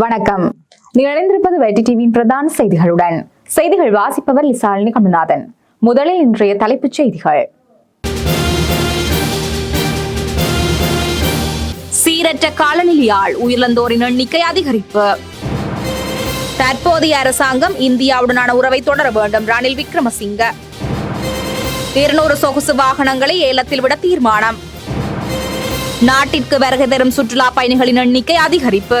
வணக்கம். நீங்கள் இணைந்திருப்பது வெட்டி டிவியின் பிரதான செய்திகளுடன். செய்திகள் வாசிப்பவர் லிசாலினி கமல்நாதன் முதலில் இன்றைய தலைப்புச் செய்திகள். சீரற்ற காலநிலையால் உயிரிழந்தோரின் எண்ணிக்கை அதிகரிப்பு. தற்போதைய அரசாங்கம் இந்தியாவுடனான உறவை தொடர வேண்டும். ரணில் விக்ரமசிங்க. இருநூறு சொகுசு வாகனங்களை ஏலத்தில் விட தீர்மானம். நாட்டிற்கு வருகை தரும் சுற்றுலா பயணிகளின் எண்ணிக்கை அதிகரிப்பு.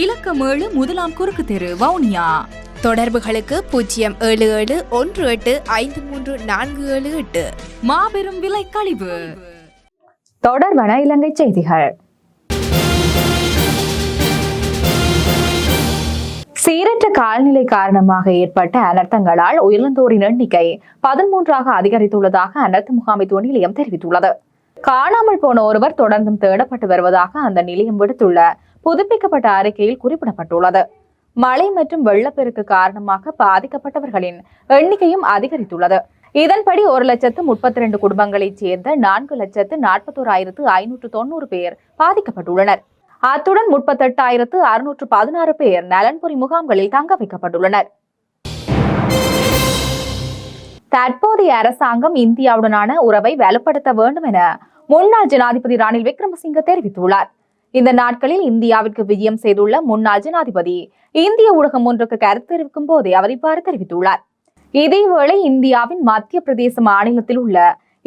இலக்கம் ஏழு முதலாம் குறுக்கு தெரு வவுனியா. தொடர்புகளுக்கு பூஜ்ஜியம் ஏழு ஏழு ஒன்று எட்டு ஐந்து மூன்று நான்கு ஏழு எட்டு. மாபெரும் விலை கழிவு. தொடர்வன இலங்கை செய்திகள். சீரற்ற காலநிலை காரணமாக ஏற்பட்ட அனர்த்தங்களால் உயிரிழந்தோரின் எண்ணிக்கை பதிமூன்றாக அதிகரித்துள்ளதாக அனர்த்த முகாமைத்துவ நிலையம் தெரிவித்துள்ளது. காணாமல் போன ஒருவர் தொடர்ந்தும் தேடப்பட்டு வருவதாக அந்த நிலையம் விடுத்துள்ள புதுப்பிக்கப்பட்ட அறிக்கையில் குறிப்பிடப்பட்டுள்ளது. மழை மற்றும் வெள்ளப்பெருக்கு காரணமாக பாதிக்கப்பட்டவர்களின் எண்ணிக்கையும் அதிகரித்துள்ளது. இதன்படி ஒரு லட்சத்து முப்பத்தி ரெண்டு குடும்பங்களைச் சேர்ந்த நான்கு லட்சத்து நாற்பத்தோராயிரத்து ஐநூற்று தொண்ணூறு பேர் பாதிக்கப்பட்டுள்ளனர். அத்துடன் முப்பத்தெட்டாயிரத்து அறுநூற்று பதினாறு பேர் நலன்புரி முகாம்களில் தங்க வைக்கப்பட்டுள்ளனர். தற்போதைய அரசாங்கம் இந்தியாவுடனான உறவை வலுப்படுத்த வேண்டும் என முன்னாள் ஜனாதிபதி ரணில் விக்ரமசிங்க தெரிவித்துள்ளார். இந்த நாட்களில் இந்தியாவிற்கு விஜயம் செய்துள்ள முன்னாள் ஜனாதிபதி. இந்திய ஊடகம் ஒன்றுக்கு கருத்து தெரிவிக்கும் போதே அவர் இவ்வாறு தெரிவித்துள்ளார். இதேவேளை இந்தியாவின் மத்திய பிரதேச மாநிலத்தில் உள்ள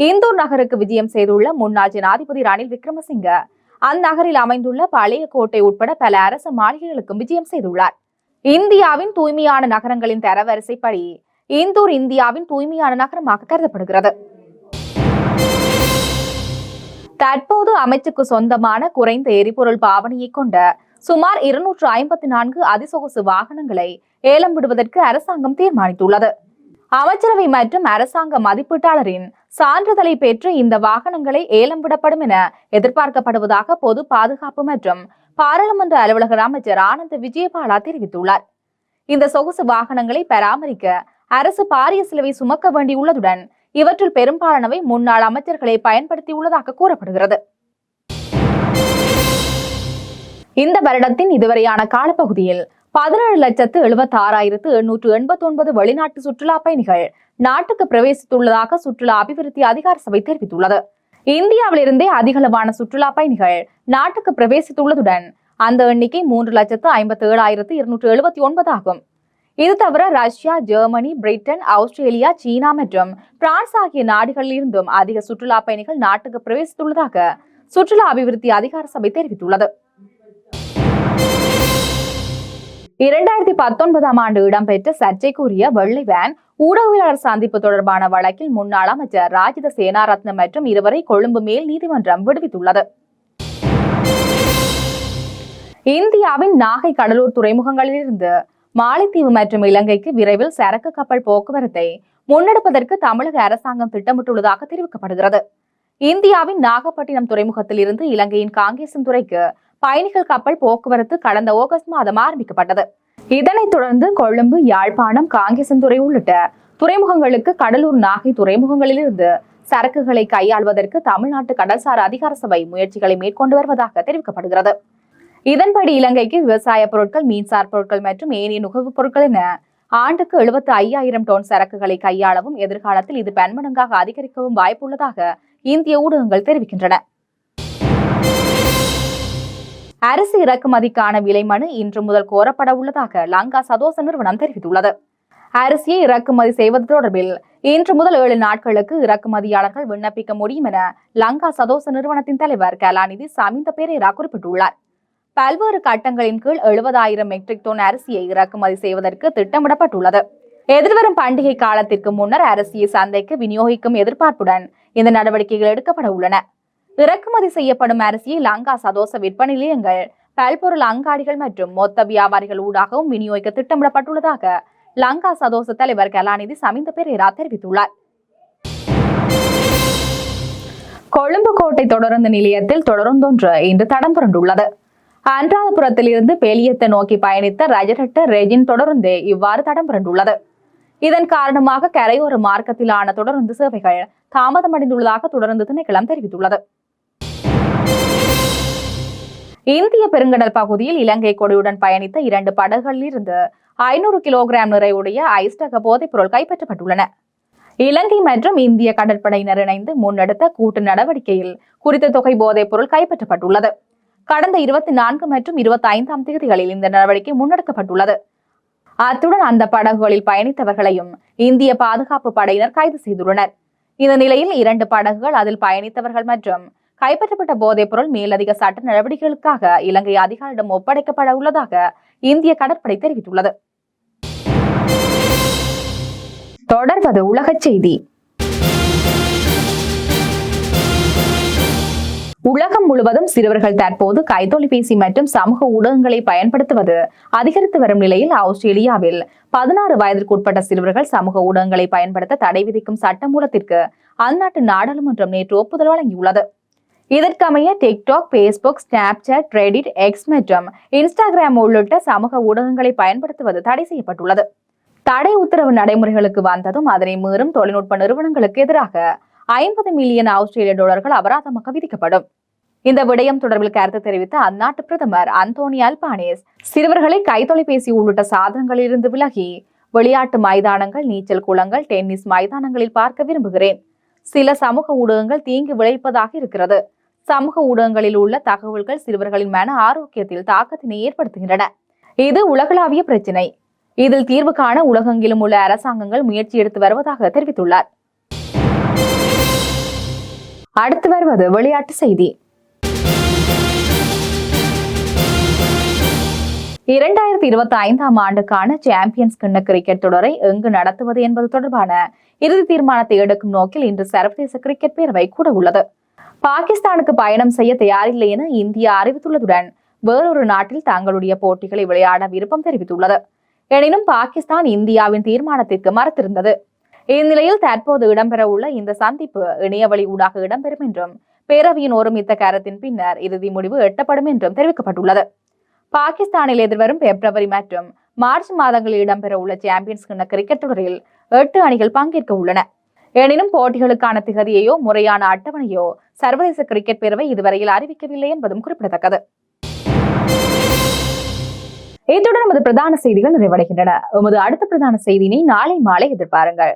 இந்தூர் நகருக்கு விஜயம் செய்துள்ள முன்னாள் ஜனாதிபதி ரணில் விக்ரமசிங்க அந்நகரில் அமைந்துள்ள பழைய கோட்டை உட்பட பல அரச மாளிகைகளுக்கும் விஜயம் செய்துள்ளார். இந்தியாவின் தூய்மையான நகரங்களின் தரவரிசைப்படி இந்தூர் இந்தியாவின் தூய்மையான நகரமாக கருதப்படுகிறது. தற்போது அமைச்சுக்கு சொந்தமான குறைந்த எரிபொருள் பாவனையை கொண்ட சுமார் இருநூற்று ஐம்பத்தி நான்கு அதிசொகுசு வாகனங்களை ஏலம் விடுவதற்கு அரசாங்கம் தீர்மானித்துள்ளது. அமைச்சரவை மற்றும் அரசாங்க மதிப்பீட்டாளரின் சான்றிதழை பெற்று இந்த வாகனங்களை ஏலம் விடப்படும் என எதிர்பார்க்கப்படுவதாக பொது பாதுகாப்பு மற்றும் பாராளுமன்ற அலுவலக அமைச்சர் ஆனந்த் விஜயபாலா தெரிவித்துள்ளார். இந்த சொகுசு வாகனங்களை பராமரிக்க அரசு பாரிய செலவை சுமக்க வேண்டியுள்ளதுடன் இவற்றில் பெரும்பாலானவை முன்னாள் அமைச்சர்களை பயன்படுத்தியுள்ளதாக கூறப்படுகிறது. இந்த வருடத்தின் இதுவரையான காலப்பகுதியில் பதினேழு லட்சத்து எழுபத்தி ஆறாயிரத்து எண்ணூற்று எண்பத்தி ஒன்பது வெளிநாட்டு சுற்றுலா பயணிகள் நாட்டுக்கு பிரவேசித்துள்ளதாக சுற்றுலா அபிவிருத்தி அதிகார சபை தெரிவித்துள்ளது. இந்தியாவிலிருந்தே அதிகளவான சுற்றுலா பயணிகள் நாட்டுக்கு பிரவேசித்துள்ளதுடன் அந்த எண்ணிக்கை மூன்று லட்சத்து ஐம்பத்தி ஏழாயிரத்து இருநூற்று எழுபத்தி ஒன்பது ஆகும். இது தவிர ரஷ்யா ஜெர்மனி பிரிட்டன் ஆஸ்திரேலியா சீனா மற்றும் பிரான்ஸ் ஆகிய நாடுகளில் இருந்தும் அதிக சுற்றுலா பயணிகள் நாட்டுக்கு பிரவேசித்துள்ளதாக சுற்றுலா அபிவிருத்தி அதிகார சபை தெரிவித்துள்ளது. இரண்டாயிரத்தி பத்தொன்பதாம் ஆண்டு இடம்பெற்ற சர்ச்சைக்குரிய வெள்ளை வேன் ஊடகவியலாளர் சந்திப்பு தொடர்பான வழக்கில் முன்னாள் அமைச்சர் ராஜித சேனாரத்னம் மற்றும் இருவரை கொழும்பு மேல் நீதிமன்றம் விடுவித்துள்ளது. இந்தியாவின் நாகை கடலூர் துறைமுகங்களிலிருந்து மாலைத்தீவு மற்றும் இலங்கைக்கு விரைவில் சரக்கு கப்பல் போக்குவரத்தை முன்னெடுப்பதற்கு தமிழக அரசாங்கம் திட்டமிட்டுள்ளதாக தெரிவிக்கப்படுகிறது. இந்தியாவின் நாகப்பட்டினம் துறைமுகத்தில் இருந்து இலங்கையின் காங்கேசன் துறைக்கு பயணிகள் கப்பல் போக்குவரத்து கடந்த ஆகஸ்ட் மாதம் ஆரம்பிக்கப்பட்டது. இதனைத் தொடர்ந்து கொழும்பு யாழ்ப்பாணம் காங்கேசன்துறை உள்ளிட்ட துறைமுகங்களுக்கு கடலூர் நாகை துறைமுகங்களிலிருந்து சரக்குகளை கையாள்வதற்கு தமிழ்நாட்டு கடல்சார் அதிகார சபை முயற்சிகளை மேற்கொண்டு வருவதாக தெரிவிக்கப்படுகிறது. இதன்படி இலங்கைக்கு விவசாய பொருட்கள் மீன்சார் பொருட்கள் மற்றும் ஏனைய நுகர்வுப் பொருட்கள் என ஆண்டுக்கு எழுபத்து ஐயாயிரம் டோன் சரக்குகளை கையாளவும் எதிர்காலத்தில் இது பன்மடங்காக அதிகரிக்கவும் வாய்ப்புள்ளதாக இந்திய ஊடகங்கள் தெரிவிக்கின்றன. அரிசி இறக்குமதிக்கான விலை மனு இன்று முதல் கோரப்பட உள்ளதாக லங்கா சதோச நிறுவனம் தெரிவித்துள்ளது. அரிசியை இறக்குமதி செய்வது தொடர்பில் இன்று முதல் ஏழு நாட்களுக்கு இறக்குமதியாளர்கள் விண்ணப்பிக்க முடியும் என லங்கா சதோச நிறுவனத்தின் தலைவர் கலாநிதி சமிந்த பெரேரா குறிப்பிட்டுள்ளார். பல்வேறு கட்டங்களின் கீழ் எழுபதாயிரம் மெட்ரிக் டன் அரிசியை இறக்குமதி செய்வதற்கு திட்டமிடப்பட்டுள்ளது. எதிர்வரும் பண்டிகை காலத்திற்கு முன்னர் அரிசியை சந்தைக்கு விநியோகிக்கும் எதிர்பார்ப்புடன் இந்த நடவடிக்கைகள் எடுக்கப்பட உள்ளன. இறக்குமதி செய்யப்படும் அரிசியை லங்கா சதோச விற்பனை நிலையங்கள் பல்பொருள் அங்காடிகள் மற்றும் மொத்த வியாபாரிகள் ஊடாகவும் விநியோகிக்க திட்டமிடப்பட்டுள்ளதாக லங்கா சதோச தலைவர் கலாநிதி சமிந்த பெரேரா தெரிவித்துள்ளார். கொழும்பு கோட்டை தொடருந்து நிலையத்தில் தொடருந்தொன்று இன்று தடம் புரண்டுள்ளது. அன்றாதபுரத்தில் இருந்து நோக்கி பயணித்த ரஜரட்ட ரெஜின் தொடருந்தே இவ்வாறு தடம் புரண்டுள்ளது இதன் காரணமாக கரையோர மார்க்கத்திலான தொடருந்து சேவைகள் தாமதமடைந்துள்ளதாக தொடருந்து திணைக்களம் தெரிவித்துள்ளது. இந்திய பெருங்கடல் பகுதியில் இலங்கை கொடியுடன் பயணித்த இரண்டு படகுகளில் இருந்து ஐநூறு கிலோகிராம் நிறையுடைய ஐஸ்டக போதைப் பொருள் கைப்பற்றப்பட்டுள்ளன. இலங்கை மற்றும் இந்திய கடற்படையினர் இணைந்து முன்னெடுத்த கூட்டு நடவடிக்கையில் குறித்த தொகை போதைப் பொருள் கைப்பற்றப்பட்டுள்ளது. கடந்த இருபத்தி நான்கு மற்றும் இருபத்தி ஐந்தாம் தேதிகளில் இந்த நடவடிக்கை முன்னெடுக்கப்பட்டுள்ளது. அத்துடன் அந்த படகுகளில் பயணித்தவர்களையும் இந்திய பாதுகாப்பு படையினர் கைது செய்துள்ளனர். இந்த நிலையில் இரண்டு படகுகள் அதில் பயணித்தவர்கள் மற்றும் கைப்பற்றப்பட்ட போதைப் பொருள் மேலதிக சட்ட நடவடிக்கைகளுக்காக இலங்கை அதிகாரிடம் ஒப்படைக்கப்பட உள்ளதாக இந்திய கடற்படை தெரிவித்துள்ளது. தொடர்வது உலகச் செய்தி. உலகம் முழுவதும் சிறுவர்கள் தற்போது கைத்தொலைபேசி மற்றும் சமூக ஊடகங்களை பயன்படுத்துவது அதிகரித்து வரும் நிலையில் ஆஸ்திரேலியாவில். பதினாறு வயதிற்குட்பட்ட சிறுவர்கள் சமூக ஊடகங்களை பயன்படுத்த தடை விதிக்கும் சட்டமூலத்திற்கு அந்நாட்டு நாடாளுமன்றம் நேற்று ஒப்புதல் வழங்கியுள்ளது. இதற்கமைய TikTok Facebook Snapchat Reddit X மற்றும் இன்ஸ்டாகிராம் உள்ளிட்ட சமூக ஊடகங்களை பயன்படுத்துவது தடை செய்யப்பட்டுள்ளது. தடை உத்தரவு நடைமுறைகளுக்கு வந்ததும் அதனை மீறும் தொழில்நுட்ப நிறுவனங்களுக்கு எதிராக ஐம்பது மில்லியன் ஆஸ்திரேலிய டாலர்கள் அபராதமாக விதிக்கப்படும். இந்த விடயம் தொடர்பில் கருத்து தெரிவித்த அந்நாட்டு பிரதமர் அந்தோனி அல்பானேஸ் சிறுவர்களை கைத்தொலைபேசி உள்ளிட்ட சாதனங்களிலிருந்து விலகி விளையாட்டு மைதானங்கள் நீச்சல் குளங்கள் டென்னிஸ் மைதானங்களில் பார்க்க விரும்புகிறேன். சில சமூக ஊடகங்கள் தீங்கு விளைவிப்பதாக இருக்கிறது. சமூக ஊடகங்களில் உள்ள தகவல்கள் சிறுவர்களின் மன ஆரோக்கியத்தில் தாக்கத்தினை ஏற்படுத்துகின்றன. இது உலகளாவிய பிரச்சினை. இதில் தீர்வு காண உலகெங்கிலும் உள்ள அரசாங்கங்கள் முயற்சி எடுத்து வருவதாக தெரிவித்துள்ளார். அடுத்து வருவது விளையாட்டு செய்தி. இரண்டாயிரத்தி இருபத்தி ஐந்தாம் ஆண்டுக்கான சாம்பியன்ஸ் கிண்ண கிரிக்கெட் தொடரை எங்கு நடத்துவது என்பது தொடர்பான இறுதி தீர்மானத்தை எடுக்கும் நோக்கில் இன்று சர்வதேச கிரிக்கெட் பேரவை கூட உள்ளது. பாகிஸ்தானுக்கு பயணம் செய்ய தயாரில்லை என இந்தியா அறிவித்துள்ளதுடன் வேறொரு நாட்டில் தங்களுடைய போட்டிகளை விளையாட விருப்பம் தெரிவித்துள்ளது. எனினும் பாகிஸ்தான் இந்தியாவின் தீர்மானத்திற்கு மறுத்திருந்தது. இந்நிலையில் தற்போது இடம்பெறவுள்ள இந்த சந்திப்பு இணையவழி ஊடாக இடம்பெறும் என்றும் பேரவையின் ஒருமித்த கரத்தின் பின்னர் இறுதி முடிவு எட்டப்படும் என்றும் தெரிவிக்கப்பட்டுள்ளது. பாகிஸ்தானில் எதிர்வரும் பிப்ரவரி மற்றும் மார்ச் மாதங்களில் இடம்பெறவுள்ள சாம்பியன்ஸ் கிண்ண கிரிக்கெட் தொடரில் எட்டு அணிகள் பங்கேற்க உள்ளன. எனினும் போட்டிகளுக்கான திகதியையோ முறையான அட்டவணையோ சர்வதேச கிரிக்கெட் பேரவை இதுவரையில் அறிவிக்கவில்லை என்பதும் குறிப்பிடத்தக்கது. இத்துடன் நமது பிரதான செய்திகள் நிறைவடைகின்றன. உமது அடுத்த பிரதான செய்தியினை நாளை மாலை எதிர்பாருங்கள்.